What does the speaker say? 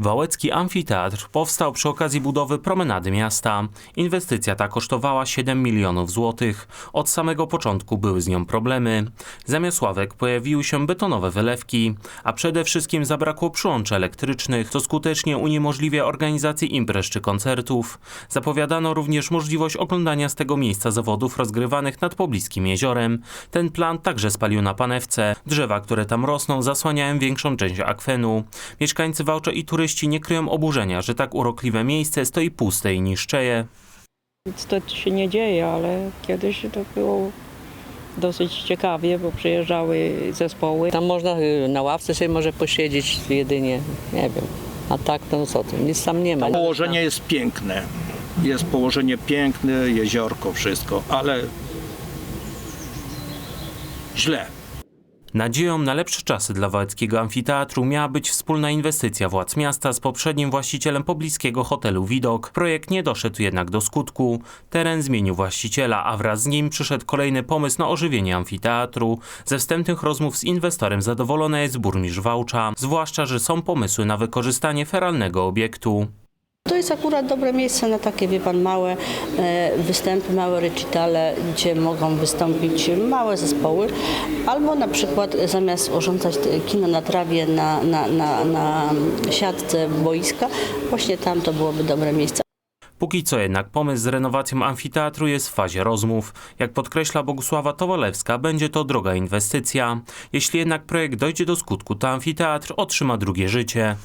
Wałecki Amfiteatr powstał przy okazji budowy promenady miasta. Inwestycja ta kosztowała 7 milionów złotych. Od samego początku były z nią problemy. Zamiast ławek pojawiły się betonowe wylewki, a przede wszystkim zabrakło przyłączy elektrycznych, co skutecznie uniemożliwia organizację imprez czy koncertów. Zapowiadano również możliwość oglądania z tego miejsca zawodów rozgrywanych nad pobliskim jeziorem. Ten plan także spalił na panewce. Drzewa, które tam rosną, zasłaniają większą część akwenu. Mieszkańcy Wałcza i turyści nie kryją oburzenia, że tak urokliwe miejsce stoi puste i niszczeje. Nic to się nie dzieje, ale kiedyś to było dosyć ciekawie, bo przyjeżdżały zespoły. Tam można y, na ławce sobie może posiedzieć jedynie, nie wiem. A tak to co tu, nic tam nie ma. Położenie jest piękne. Jest położenie piękne, jeziorko, wszystko, ale źle. Nadzieją na lepsze czasy dla Wałeckiego Amfiteatru miała być wspólna inwestycja władz miasta z poprzednim właścicielem pobliskiego hotelu Widok. Projekt nie doszedł jednak do skutku. Teren zmienił właściciela, a wraz z nim przyszedł kolejny pomysł na ożywienie amfiteatru. Ze wstępnych rozmów z inwestorem zadowolona jest burmistrz Wałcza, zwłaszcza, że są pomysły na wykorzystanie feralnego obiektu. Jest akurat dobre miejsce na takie, wie pan, małe e, występy, małe recitale, gdzie mogą wystąpić małe zespoły, albo na przykład zamiast urządzać kino na trawie, na, na, na, na siatce boiska, właśnie tam to byłoby dobre miejsce. Póki co jednak pomysł z renowacją amfiteatru jest w fazie rozmów. Jak podkreśla Bogusława Towalewska, będzie to droga inwestycja. Jeśli jednak projekt dojdzie do skutku, to amfiteatr otrzyma drugie życie.